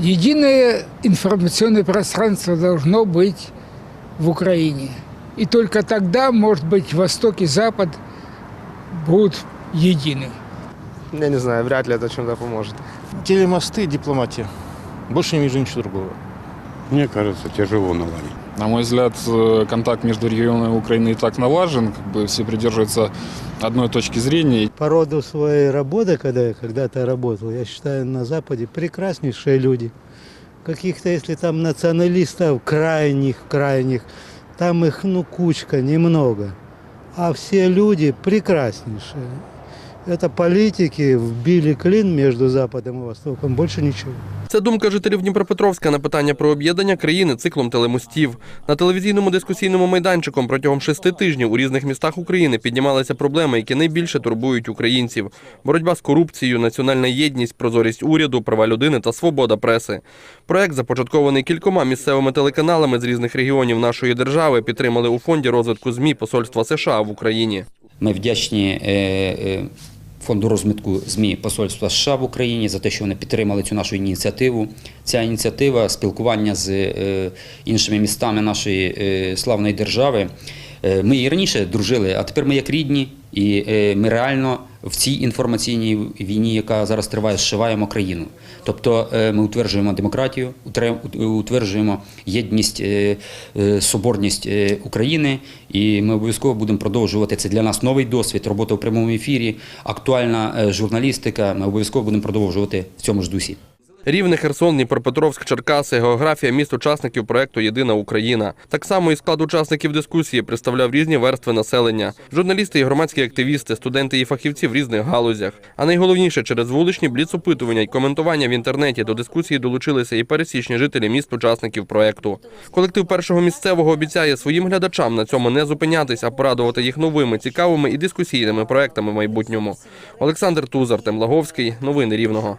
Единое информационное пространство должно быть в Украине. И только тогда, может быть, Восток и Запад будут едины. Я не знаю, вряд ли это чем-то поможет. Телемосты, дипломатия. Больше не вижу ничего другого. Мне кажется, тяжело наладить. На мой взгляд, э, контакт между регионами Украины и так налажен, как бы все придерживаются одной точки зрения. По роду своей работы, когда я когда-то работал, я считаю, на Западе прекраснейшие люди. Каких-то, если там националистов крайних, крайних, там их, ну, кучка, немного. А все люди прекраснейшие. Это политики вбили клин между Западом и Востоком, больше ничего. Це думка жителів Дніпропетровська на питання про об'єднання країни циклом телемостів. На телевізійному дискусійному майданчиком протягом шести тижнів у різних містах України піднімалися проблеми, які найбільше турбують українців: боротьба з корупцією, національна єдність, прозорість уряду, права людини та свобода преси. Проект, започаткований кількома місцевими телеканалами з різних регіонів нашої держави, підтримали у фонді розвитку ЗМІ Посольства США в Україні. Ми вдячні е, е, фонду розвитку ЗМІ Посольства США в Україні за те, що вони підтримали цю нашу ініціативу. Ця ініціатива спілкування з е, іншими містами нашої е, славної держави. Е, Ми і раніше дружили, а тепер ми як рідні, і ми реально в цій інформаційній війні, яка зараз триває, зшиваємо країну. Тобто е, ми утверджуємо демократію, утверджуємо єдність, е, е, соборність України, і ми обов'язково будемо продовжувати. Це для нас новий досвід, робота в прямому ефірі, актуальна журналістика. Ми обов'язково будемо продовжувати в цьому ж дусі. Рівне, Херсон, Дніпропетровськ, Черкаси, географія міст учасників проекту Єдина Україна. Так само і склад учасників дискусії представляв різні верстви населення: журналісти і громадські активісти, студенти і фахівці в різних галузях. А найголовніше, через вуличні бліц-опитування й коментування в інтернеті до дискусії долучилися і пересічні жителі міст учасників проекту. Колектив першого місцевого обіцяє своїм глядачам на цьому не зупинятись, а порадувати їх новими, цікавими і дискусійними проектами в майбутньому. Олександр Тузар, Темлаговський, новини Рівного.